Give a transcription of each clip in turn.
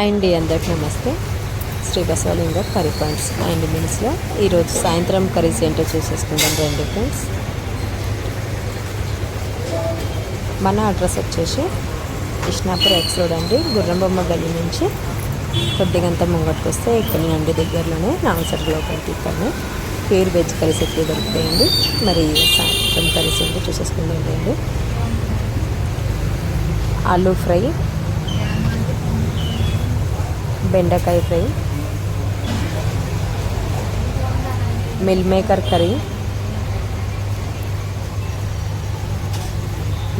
And అండి అందరికి నమస్తే. Sri Basavalinga curry points and మీల్స్లో ఈరోజు సాయంత్రం కర్రీస్ ఏంటో చూసేసుకుందాం రెండు ఫ్రెండ్స్. మన అడ్రస్ వచ్చేసి కృష్ణాపూర్ ఎక్స్ రోడ్ అండి గుర్రంబొమ్మ గల్లి నుంచి కొద్దిగంత ముంగట్కి వస్తే ఇక్కడ నుండి దగ్గరలోనే నాగసర్ లోపలికి ఇక్కడనే. ప్యూర్ వెజ్ కర్రీస్ ఎక్కువ దొరుకుతాయండి. మరి సాయంత్రం కర్రీస్ ఏంటో చూసేసుకుందాం రండి. ఆలూ ఫ్రై బెండకాయ ఫ్రై మిల్ మేకర్ కర్రీ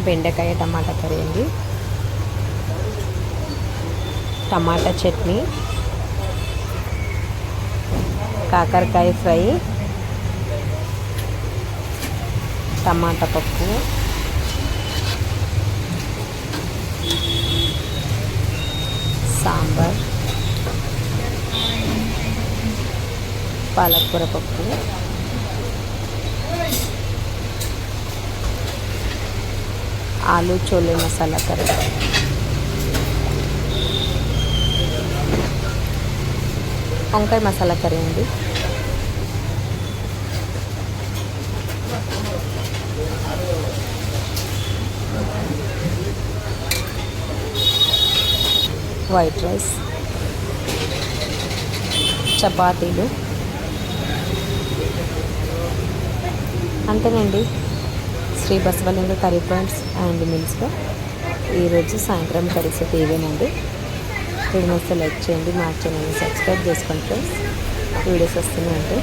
బెండకాయ టమాటా కర్రీ అండి. టమాటా చట్నీ కాకరకాయ ఫ్రై టమాటా పప్పు సాంబార్. పాలకూర పప్పు ఆలు చోలే మసాలా కర్రీ. వంకాయ మసాలా కర్రీ అండి. White rice. చపాతీలు. అంతేనండి. Sri Basavalinga curry points and మిల్స్లో ఈరోజు సాయంత్రం కలిసే టీవీనండి. ఇవేనండి వీడియోస్ లైక్ చేయండి మా ఛానల్ని సబ్స్క్రైబ్ చేసుకోండి ఫ్రెండ్స్. వీడియోస్ వస్తున్నాయంటే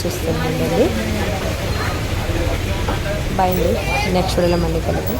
చూస్తూనే ఉండండి బాయ్ అండి. నెక్స్ట్ వీడియోలో మళ్ళీ కలుద్దాం.